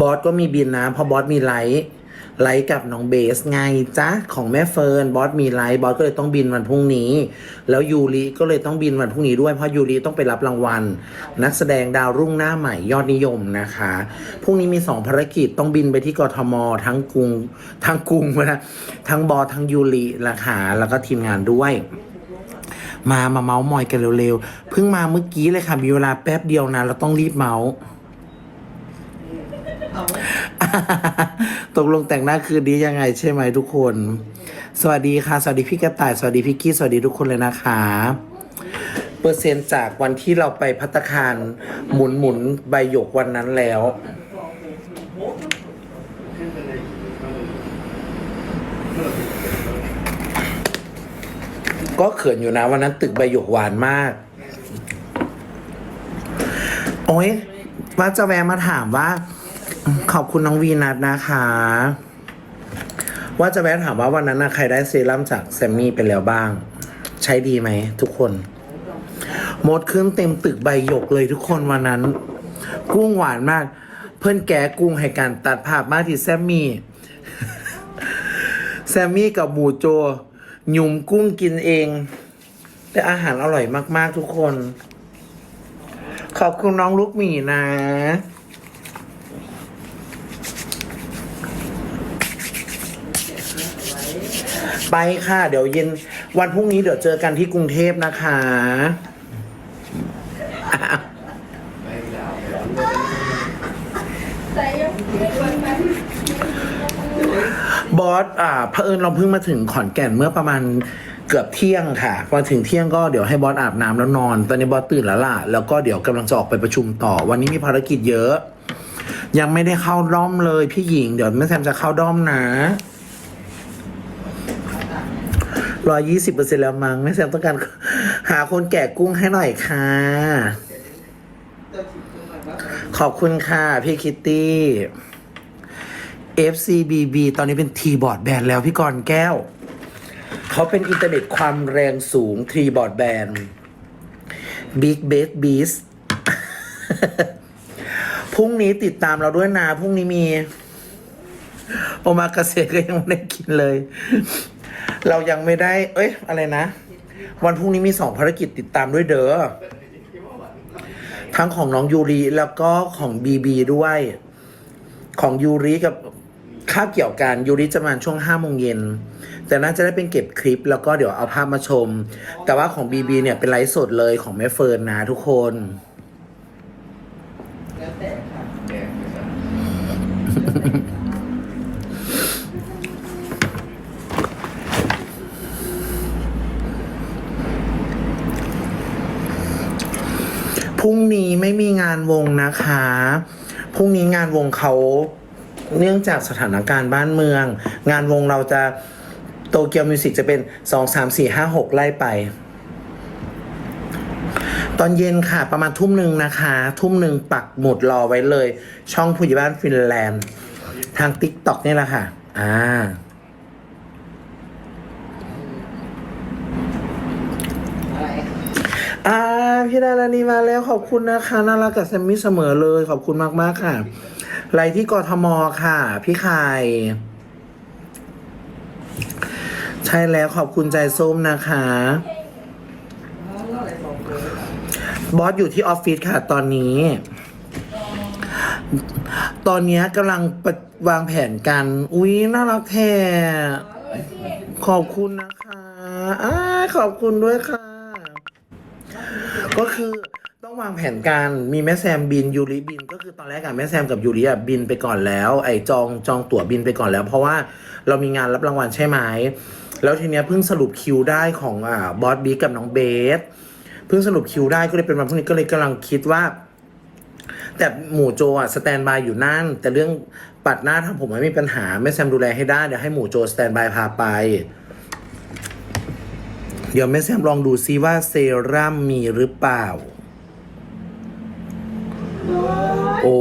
บอสก็มีบินนะเพราะบอสมีไลท์ไลท์กับน้องเบสไงจ๊ะของแม่เฟิร์นบอสมีไลท์บอสก็เลยต้องบินวันพรุ่งนี้ แล้วยูริก็เลยต้องบินวันพรุ่งนี้ด้วยเพราะยูริต้องไปรับรางวัล นักแสดงดาวรุ่งหน้าใหม่ยอดนิยมนะคะพรุ่งนี้มีสองภารกิจต้องบินไปที่กทม ทั้งกรุงทั้งกรุงนะทั้งบอสทั้งยูริละค่ะแล้วก็ทีมงานด้วยมามาเมาส์มอยกันเร็วๆ เพิ่งมาเมื่อกี้เลยค่ะ มีเวลาแป๊บเดียวนะ เราต้องรีบเมาส์ ตกลงแต่งหน้าคืนนี้ยังไงใช่ไหมทุกคน สวัสดีค่ะ สวัสดีพี่กระต่าย สวัสดีพี่กี้สวัสดีทุกคนเลยนะคะ เปอร์เซ็นต์จากวันที่เราไปพัตตาคารหมุนหมุนใบหยกวันนั้นแล้ว ก็เขินอยู่นะวันนั้นตึกใบหยกหวานมาก โอ้ยว่าจะแวะมาถามว่า ขอบคุณน้องวีนัทนะคะ ว่าจะแวะถามว่าวันนั้นนะใครได้เซรั่มจากแซมมี่ไปแล้วบ้าง ใช้ดีไหมทุกคนหมดครื่งเต็มตึกใบหยกเลยทุกคนวันนั้น กุ้งหวานมาก เพื่อนแกกุ้งให้การตัดภาพมากที่แซมมี่ แซมมี่กับหมูโจ หยุ่มกุ้งกินเอง แต่อาหารอร่อยมากๆทุกคน ขอบคุณน้องลูกหมีนะ ไปค่ะ เดี๋ยวเย็นวันพรุ่งนี้เดี๋ยวเจอกันที่กรุงเทพนะคะ บอสอ่าเผอิญเราเพิ่งมาถึงขอนแก่นเมื่อประมาณเกือบเที่ยงค่ะพอถึงเที่ยงก็เดี๋ยวให้บอสอาบน้ำแล้วนอน ตอนนี้บอสตื่นแล้วล่ะ แล้วก็เดี๋ยวกำลังจะออกไปประชุมต่อ วันนี้มีภารกิจเยอะ ยังไม่ได้เข้าด้อมเลยพี่หญิง เดี๋ยวแม่แซมจะเข้าด้อมนะ ร้อยยี่สิบเปอร์เซ็นแล้วมั้งแม่แซมต้องการ หาคนแก่กุ้งให้หน่อยค่ะ ขอบคุณค่ะพี่คิตตี้ FCBB ตอนนี้เป็นทีบอร์ดแบนแล้วพี่กรณ์แก้ว เขาเป็นอินเทอร์เน็ตความแรงสูงทีบอร์ดแบน Big b a s Beast พรุ่งนี้ติดตามเราด้วยนะพรุ่งนี้มี โอมากาเสะก็ยังไม่ได้กินเลย เรายังไม่ได้ เอ้ย อะไรนะ วันพรุ่งนี้มีสองภารกิจติดตามด้วยเด้อ ทั้งของน้องยูริแล้วก็ของบีบีด้วย ของยูริกับคาบเกี่ยวกันยูริจะมาช่วงห้าโมงเย็น แต่น่าจะได้เป็นเก็บคลิป แล้วก็เดี๋ยวเอาภาพมาชม แต่ว่าของบีบีเนี่ยเป็นไลฟ์สดเลยของแม่เฟิร์นนะทุกคน นี้ไม่มีงานวงนะคะ พรุ่งนี้งานวงเขาเนื่องจากสถานการณ์บ้านเมือง งานวงเราจะโตเกียวมิวสิกจะเป็นสองสามสี่ห้าหกไล่ไป ตอนเย็นค่ะประมาณทุ่มหนึ่งนะคะ ทุ่มหนึ่งปักหมุดรอไว้เลย ช่องผู้ใหญ่บ้านฟินแลนด์ ทางติ๊กต็อกนี่แหละค่ะ อ่า อ่าพี่ดารานีมาแล้วขอบคุณนะคะน่ารักกับแซมมี่เสมอเลย ขอบคุณมากมากๆค่ะไลฟ์ที่กทมค่ะ พี่ไข่ใช่แล้วขอบคุณใจส้มนะคะ บอสอยู่ที่ออฟฟิศค่ะตอนนี้ ตอนนี้กำลังวางแผนกัน อุ๊ย น่ารักแท้ขอบคุณนะคะอขอบคุณด้วยค่ะ ก็คือต้องวางแผนการมีแม่แซมบินยูริบิน ก็คือตอนแรกอะแม่แซมกับยูริอะบินไปก่อนแล้ว ไอจองจองตั๋วบินไปก่อนแล้ว เพราะว่าเรามีงานรับรางวัลใช่ไหมแล้วทีเนี้ยเพิ่งสรุปคิวได้ของอ่าบอสบีกับน้องเบสเพิ่งสรุปคิวได้ก็เลยเป็นวันพรุ่งนี้ก็เลยกำลังคิดว่า แต่หมู่โจอะสแตนบายอยู่นั่น แต่เรื่องปัดหน้าทำผมไม่มีปัญหาแม่แซมดูแลให้ได้เดี๋ยวให้หมู่โจสแตนบายพาไป เดี๋ยวแม่แซมลองดูซิว่าเซรั่มมีหรือเปล่า โอ้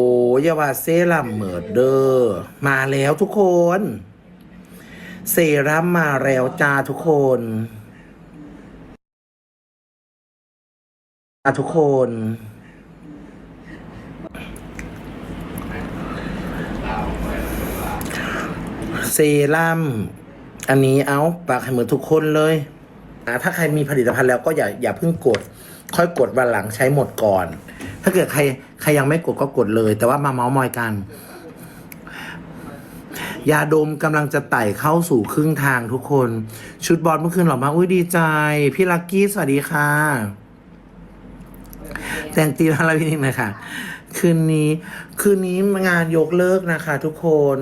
ยาว่าเซรั่มเหมิดเดอร์มาแล้วทุกคน เซรั่มมาแล้วจ้าทุกคนอะทุกคน เซรั่ม อันนี้เอาปากให้เหมือนทุกคนเลย อ่าถ้าใครมีผลิตภัณฑ์แล้วก็อย่าอย่าเพิ่งกด ค่อยกดวันหลังใช้หมดก่อน ถ้าเกิดใครใครยังไม่กดก็กดเลย แต่ว่ามาเมาส์มอยกันยาดมกำลังจะไต่เข้าสู่ครึ่งทางทุกคน ชุดบอลเมื่อคืนหล่อมากอุ้ยดีใจ พี่ลักกี้สวัสดีค่ะ แต่งตีมาลาวินิกนะคะคืนนี้ คืนนี้งานยกเลิกนะคะทุกคน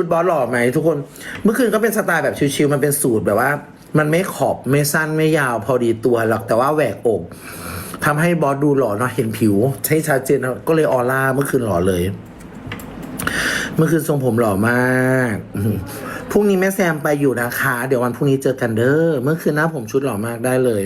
ชุดบอสหล่อไหมทุกคน เมื่อคืนก็เป็นสไตล์แบบชิวๆมันเป็นสูตรแบบว่า มันไม่ขอบไม่สั้นไม่ยาวพอดีตัวหรอกแต่ว่าแหวกอกทำให้บอสดูหล่อเนาะเห็นผิว ใช่ชัดเจนก็เลยออร่าเมื่อคืนหล่อเลย เมื่อคืนทรงผมหล่อมากพรุ่งนี้แม่แซมไปอยู่นะคะ เดี๋ยววันพรุ่งนี้เจอกันเด้อเมื่อคืนหน้าผมชุดหล่อมากได้เลย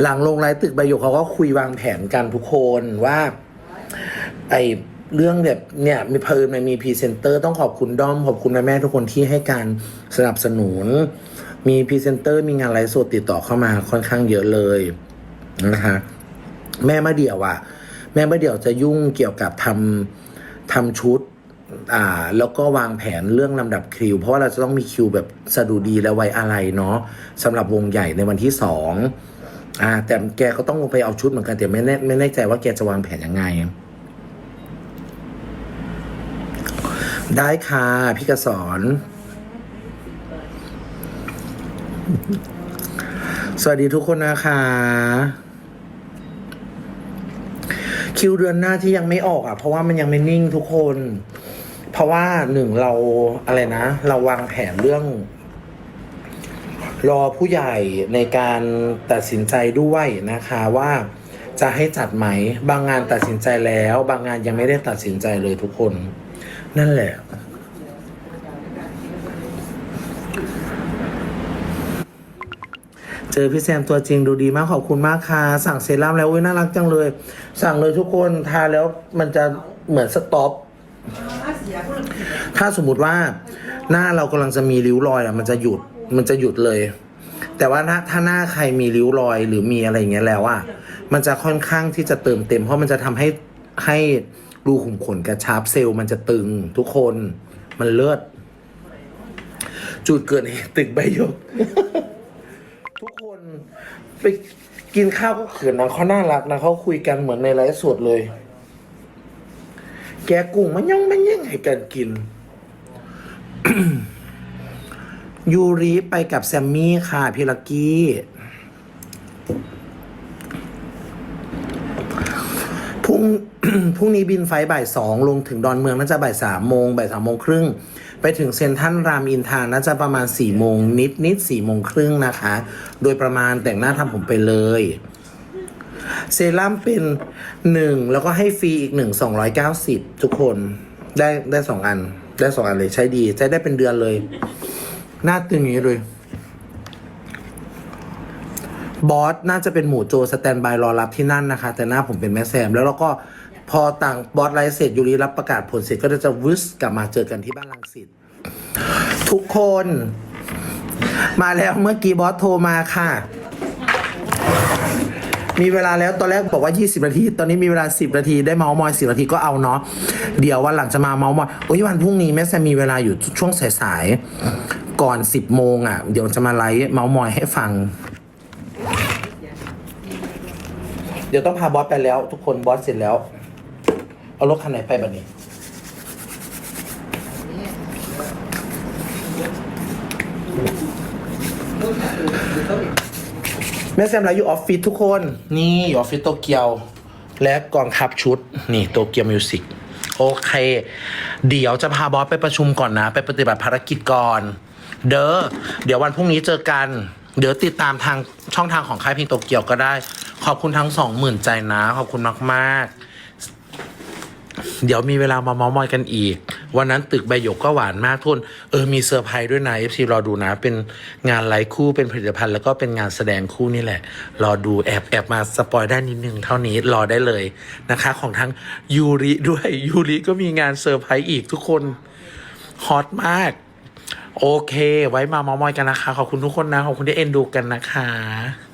หลังลงไรายตึกใบหยกเขาก็คุยวางแผนกันทุกคนว่า ไอเรื่องแบบเนี่ยมีเพลินมันมีพรีเซนเตอร์ต้องขอบคุณด้อม ขอบคุณแม่แม่ทุกคนที่ให้การสนับสนุน มีพรีเซนเตอร์มีงานไลฟ์สดติดต่อเข้ามาค่อนข้างเยอะเลยนะคะแม่มาเดี่ยวอะแม่มาเดี่ยวจะยุ่งเกี่ยวกับทำทำชุดอ่าแล้วก็วางแผนเรื่องลำดับคิว เพราะว่าเราจะต้องมีคิวแบบสะดุดีและไวอะไรเนาะสำหรับวงใหญ่ในวันที่สอง อ่า แต่แกก็ต้องลงไปเอาชุดเหมือนกันแต่ไม่แน่ไม่แน่ใจว่าแกจะวางแผนยังไง ได้ค่ะพี่กสอนสวัสดีทุกคนนะคะ คิวเดือนหน้าที่ยังไม่ออกอะ เพราะว่ามันยังไม่นิ่งทุกคน เพราะว่าหนึ่งเราอะไรนะ เราวางแผนเรื่อง รอผู้ใหญ่ในการตัดสินใจด้วยนะคะว่าจะให้จัดไหม บางงานตัดสินใจแล้ว บางงานยังไม่ได้ตัดสินใจเลยทุกคน นั่นแหละ เจอพี่แซมตัวจริงดูดีมากขอบคุณมากค่ะ สั่งเซรั่มแล้วอุ้ยน่ารักจังเลย สั่งเลยทุกคนทาแล้วมันจะเหมือนสต็อปถ้าสมมุติว่าหน้าเรากำลังจะมีริ้วรอยอะมันจะหยุด มันจะหยุดเลย แต่ว่าถ้าถ้าหน้าใครมีริ้วรอยหรือมีอะไรอย่างเงี้ยแล้วอะมันจะค่อนข้างที่จะเติมเต็ม เพราะมันจะทำให้ให้รูขุมขนกระชับเซลล์มันจะตึงทุกคนมันเลิศจุดเกิดเหตุตึกใบยก ทุกคนไปกินข้าวก็เขินนะเขาน่ารักนะเขาคุยกันเหมือนในไลฟ์สดเลย แกกุ้งมันย่องมันยังให้กันกิน ยูริไปกับแซมมี่ค่ะพี่ลักกี้พรุ่งพรุ่งนี้บินไฟบ่ายสองลงถึงดอนเมืองน่าจะบ่ายสามโมงบ่ายสามโมงครึ่ง ไปถึงเซนทรัลรามอินทราน่าจะประมาณสี่โมงนิดนิดสี่โมงครึ่งนะคะ โดยประมาณแต่งหน้าทำผมไปเลยเซรั่มเป็นหนึ่งแล้วก็ให้ฟรีอีกหนึ่งสองร้อยเก้าสิบทุกคนได้ได้สองอัน ได้สองอันเลยใช้ดี ใช้ได้เป็นเดือนเลย หน้าตึงอย่างนี้เลย บอสน่าจะเป็นหมูโจสแตนบายรอรับที่นั่นนะคะ แต่หน้าผมเป็นแม่แซม แล้วเราก็พอต่างบอสไลฟ์เสร็จยูริรับประกาศผลเสร็จก็จะวึสกลับมาเจอกันที่บ้านลังสิตทุกคน มาแล้วเมื่อกี้บอสโทรมาค่ะ มีเวลาแล้วตอนแรกบอกว่า 20 นาที ตอนนี้มีเวลา 10 นาที ได้เมาส์มอย 10 นาทีก็เอาเนาะเดี๋ยววันหลังจะมาเมาส์มอยโอ้ยวันพรุ่งนี้แม่แซมมีเวลาอยู่ช่วงสายๆ ก่อน10โมงอะ เดี๋ยวจะมาไลฟ์เมาส์มอยให้ฟัง เดี๋ยวต้องพาบอสไปแล้ว ทุกคนบอสเสร็จแล้ว เอารถคันไหนไปบัดนี้ แม่แซมไลฟ์อยู่ออฟฟิศทุกคน นี่อยู่ออฟฟิศโตเกียว และกองทัพชุด นี่โตเกียวมิวสิกโอเค เดี๋ยวจะพาบอสไปประชุมก่อนนะ ไปปฏิบัติภารกิจก่อน เด้อเดี๋ยววันพรุ่งนี้เจอกัน เดี๋ยวติดตามทางช่องทางของค่ายเพลงโตเกียวก็ได้ ขอบคุณทั้งสองหมื่นใจนะ ขอบคุณมากๆ เดี๋ยวมีเวลามาเมาส์มอยกันอีก วันนั้นตึกใบหยกก็หวานมากทุนเออมีเซอร์ไพรส์ด้วยนะ FC รอดูนะ เป็นงานไลฟ์คู่เป็นผลิตภัณฑ์แล้วก็เป็นงานแสดงคู่นี่แหละ รอดูแอบแอบมาสปอยได้นิดนึงเท่านี้รอได้เลยนะคะ ของทั้งยูริด้วยยูริก็มีงานเซอร์ไพรส์อีกทุกคนฮอตมาก โอเค ไว้มาเมามอยกันนะคะ ขอบคุณทุกคนนะ ขอบคุณที่เอ็นดูกันนะคะ